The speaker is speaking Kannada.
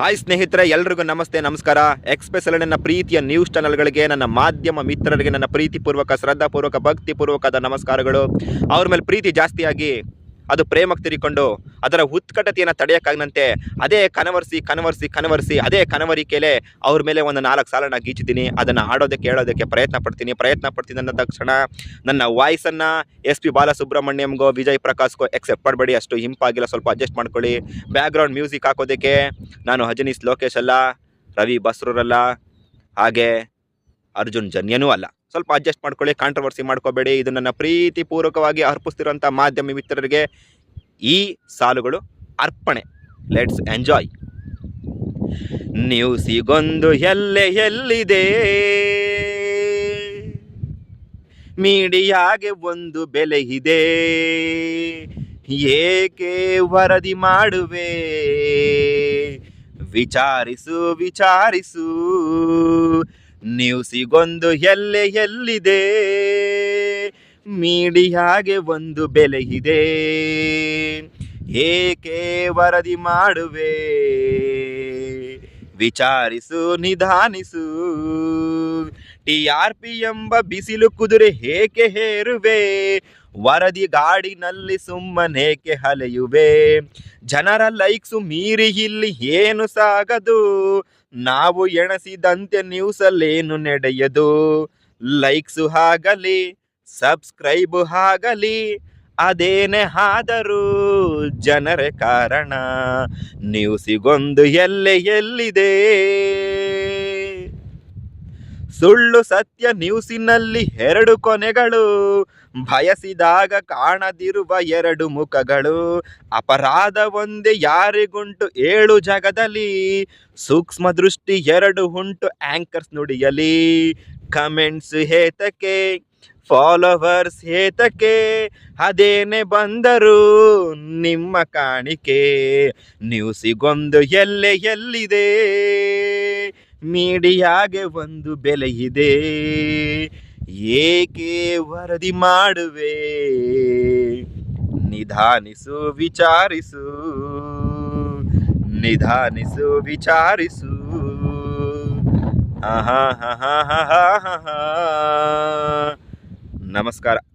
ಹಾಯ್ ಸ್ನೇಹಿತರೆ, ಎಲ್ರಿಗೂ ನಮಸ್ತೆ, ನಮಸ್ಕಾರ. ಎಕ್ಸ್ಪ್ರೆಸ್ ಅಲ್ಲಿ ನನ್ನ ಪ್ರೀತಿಯ ನ್ಯೂಸ್ ಚಾನಲ್ಗಳಿಗೆ ನನ್ನ ಮಾಧ್ಯಮ ಮಿತ್ರರಿಗೆ ನನ್ನ ಪ್ರೀತಿಪೂರ್ವಕ, ಶ್ರದ್ಧಾಪೂರ್ವಕ, ಭಕ್ತಿಪೂರ್ವಕದ ನಮಸ್ಕಾರಗಳು. ಅವ್ರ ಮೇಲೆ ಪ್ರೀತಿ ಜಾಸ್ತಿಯಾಗಿ ಅದು ಪ್ರೇಮಕ್ಕೆ ತಿರಿಕೊಂಡು ಅದರ ಉತ್ಕಟತೆಯನ್ನು ತಡೆಯೋಕ್ಕಾಗದಂತೆ ಅದೇ ಕನವರ್ಸಿ ಕನವರ್ಸಿ ಕನವರ್ಸಿ, ಅದೇ ಕನವರಿಕೆಲೆ ಅವ್ರ ಮೇಲೆ ಒಂದು ನಾಲ್ಕು ಸಾಲನ ಗೀಚಿದ್ದೀನಿ. ಅದನ್ನು ಆಡೋದಕ್ಕೆ, ಹೇಳೋದಕ್ಕೆ ಪ್ರಯತ್ನ ಪಡ್ತೀನಿ. ಪ್ರಯತ್ನ ಪಡ್ತೀನಿ ಅಂದ ತಕ್ಷಣ ನನ್ನ ವಾಯ್ಸನ್ನು ಎಸ್ ಪಿ ಬಾಲಸುಬ್ರಹ್ಮಣ್ಯಂಗೋ, ವಿಜಯ್ ಪ್ರಕಾಶ್ಗೋ ಎಕ್ಸೆಪ್ಟ್ ಮಾಡಬೇಡಿ. ಅಷ್ಟು ಹಿಂಪಾಗಿಲ್ಲ ಸ್ವಲ್ಪ ಅಡ್ಜಸ್ಟ್ ಮಾಡ್ಕೊಳ್ಳಿ. ಬ್ಯಾಕ್ಗ್ರೌಂಡ್ ಮ್ಯೂಸಿಕ್ ಹಾಕೋದಕ್ಕೆ ನಾನು ಹಜನೀಸ್ ಲೋಕೇಶ್ ಅಲ್ಲ, ರವಿ ಬಸ್ರೂರಲ್ಲ ಹಾಗೆ ಅರ್ಜುನ್ ಜನ್ಯನೂ ಅಲ್ಲ. ಸ್ವಲ್ಪ ಅಡ್ಜಸ್ಟ್ ಮಾಡ್ಕೊಳ್ಳಿ ಕಾಂಟ್ರವರ್ಸಿ ಮಾಡ್ಕೋಬೇಡಿ. ಇದು ನನ್ನ ಪ್ರೀತಿಪೂರ್ವಕವಾಗಿ ಅರ್ಪಿಸ್ತಿರೋಂಥ ಮಾಧ್ಯಮ ಮಿತ್ರರಿಗೆ ಈ ಸಾಲುಗಳು ಅರ್ಪಣೆ. ಲೆಟ್ಸ್ ಎಂಜಾಯ್ ನ್ಯೂಸಿಗೊಂದು ಎಲ್ಲೆ ಎಲ್ಲಿದೆ? ಮೀಡಿಯಾಗೆ ಒಂದು ಬೆಲೆ ಇದೆ. ಏಕೆ ವರದಿ ಮಾಡುವೆ? ವಿಚಾರಿಸು ವಿಚಾರಿಸು. ನ್ಯೂಸಿಗೊಂದು ಎಲ್ಲೆ ಎಲ್ಲಿದೆ? ಮೀಡಿಯಾಗೆ ಒಂದು ಬೆಲೆ ಇದೆ. ಏಕೆ ವರದಿ ಮಾಡುವೆ? ವಿಚಾರಿಸು, ನಿಧಾನಿಸು. ಟಿ ಆರ್ ಪಿ ಎಂಬ ಬಿಸಿಲು ಕುದುರೆ ಏಕೆ ಹೇರುವೆ? ವರದಿ ಗಾಡಿನಲ್ಲಿ ಸುಮ್ಮನೇಕೆ ಹಲೆಯುವೆ? ಜನರ ಲೈಕ್ಸು ಮೀರಿ ಇಲ್ಲಿ ಏನು ಸಾಗದು? ನಾವು ಎಣಸಿದಂತೆ ನ್ಯೂಸಲ್ಲೇನು ನಡೆಯದು? ಲೈಕ್ಸು ಆಗಲಿ ಸಬ್ಸ್ಕ್ರೈಬು ಆಗಲಿ ಅದೇನೇ ಆದರೂ ಜನರ ಕಾರಣ. ನ್ಯೂಸಿಗೊಂದು ಎಲ್ಲೆ ಎಲ್ಲಿದೆ? ಸುಳ್ಳು ಸತ್ಯ ನ್ಯೂಸಿನಲ್ಲಿ ಎರಡು ಕೊನೆಗಳು. ಬಯಸಿದಾಗ ಕಾಣದಿರುವ ಎರಡು ಮುಖಗಳು. ಅಪರಾಧ ಒಂದೇ ಯಾರಿಗುಂಟು ಏಳು ಜಗದಲ್ಲಿ. ಸೂಕ್ಷ್ಮ ದೃಷ್ಟಿ ಎರಡು ಉಂಟು ಆಂಕರ್ಸ್ ನುಡಿಯಲಿ. ಕಮೆಂಟ್ಸ್ ಹೇತಕ್ಕೆ ಫಾಲೋವರ್ಸ್ ಹೇತಕ್ಕೆ, ಅದೇನೆ ಬಂದರು ನಿಮ್ಮ ಕಾಣಿಕೆ. ನ್ಯೂಸಿಗೊಂದು ಎಲ್ಲೆ ಎಲ್ಲಿದೆ ಮೀಡಿಯಾಗೆ ಒಂದು ಬೆಲೆ ಇದೆ. ಏಕೆ ವರದಿ ಮಾಡುವೆ? ನಿಧಾನಿಸು ವಿಚಾರಿಸು. ನಿಧಾನಿಸು ವಿಚಾರಿಸು. ನಮಸ್ಕಾರ.